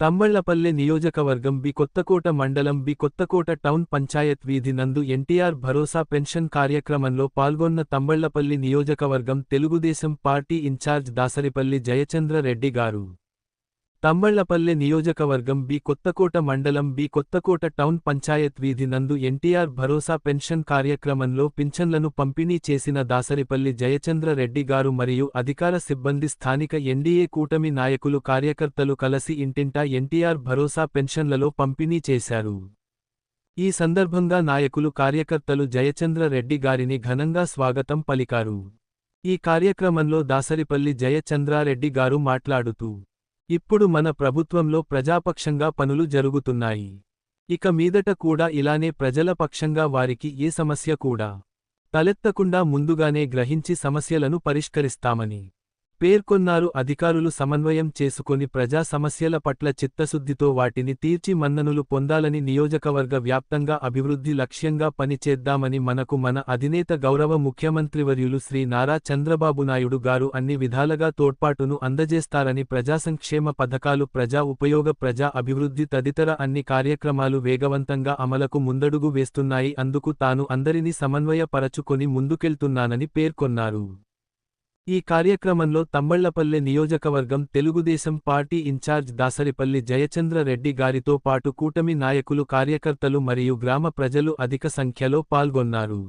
తమ్మళ్ళపల్లె నియోజకవర్గం బి కొత్తకోట మండలం B Kothakota town Panchayat వీధి నందు ఎన్టీఆర్ భరోసా పెన్షన్ కార్యక్రమంలో పాల్గొన్న తంబళ్ళపల్లి నియోజకవర్గం తెలుగుదేశం పార్టీ ఇన్ఛార్జ్ దాసరిపల్లి జయచంద్ర రెడ్డి గారు. తమ్మళ్ళపల్లె నియోజకవర్గం బి కొత్తకోట మండలం బి కొత్తకోట టౌన్ పంచాయత్ వీధి నందు ఎన్టీఆర్ భరోసా పెన్షన్ కార్యక్రమంలో పింఛన్లను పంపిణీ చేసిన దాసరిపల్లి జయచంద్ర రెడ్డి గారు మరియు అధికార సిబ్బంది స్థానిక ఎన్డీఏ కూటమి నాయకులు కార్యకర్తలు కలసి ఇంటింటా ఎన్టీఆర్ భరోసా పెన్షన్లలో పంపిణీ చేశారు. ఈ సందర్భంగా నాయకులు కార్యకర్తలు జయచంద్ర రెడ్డి గారిని ఘనంగా స్వాగతం పలికారు. ఈ కార్యక్రమంలో దాసరిపల్లి జయచంద్రారెడ్డి గారు మాట్లాడుతూ ఇప్పుడు మన ప్రభుత్వంలో ప్రజాపక్షంగా పనులు జరుగుతున్నాయి. ఇక మీదట కూడా ఇలానే ప్రజల పక్షంగా వారికి ఏ సమస్య కూడా తలెత్తకుండా ముందుగానే గ్రహించి సమస్యలను పరిష్కరిస్తామని. పేర్కొన్నారు అధికారులు సమన్వయం చేసుకొని ప్రజా సమస్యల పట్ల చిత్తశుద్ధితో వాటిని తీర్చి మన్ననులు పొందాలని నియోజకవర్గ వ్యాప్తంగా అభివృద్ధి లక్ష్యంగా పనిచేద్దామని మనకు మన అధినేత గౌరవ ముఖ్యమంత్రివర్యులు శ్రీ నారా చంద్రబాబు నాయుడు గారు అన్ని విధాలుగా తోడ్పాటును అందజేస్తారని ప్రజా సంక్షేమ పథకాలు ప్రజా ఉపయోగ ప్రజా అభివృద్ధి తదితర అన్ని కార్యక్రమాలు వేగవంతంగా అమలకు ముందడుగు వేస్తున్నాయి. అందుకు తాను అందరినీ సమన్వయపరచుకొని ముందుకెళ్తున్నానని పేర్కొన్నారు. ఈ కార్యక్రమంలో తమ్మళ్ళపల్లె నియోజకవర్గం తెలుగుదేశం పార్టీ ఇన్ఛార్జ్ దాసరిపల్లి జయచంద్ర రెడ్డి గారితో పాటు కూటమి నాయకులు కార్యకర్తలు మరియు గ్రామ ప్రజలు అధిక సంఖ్యలో పాల్గొన్నారు.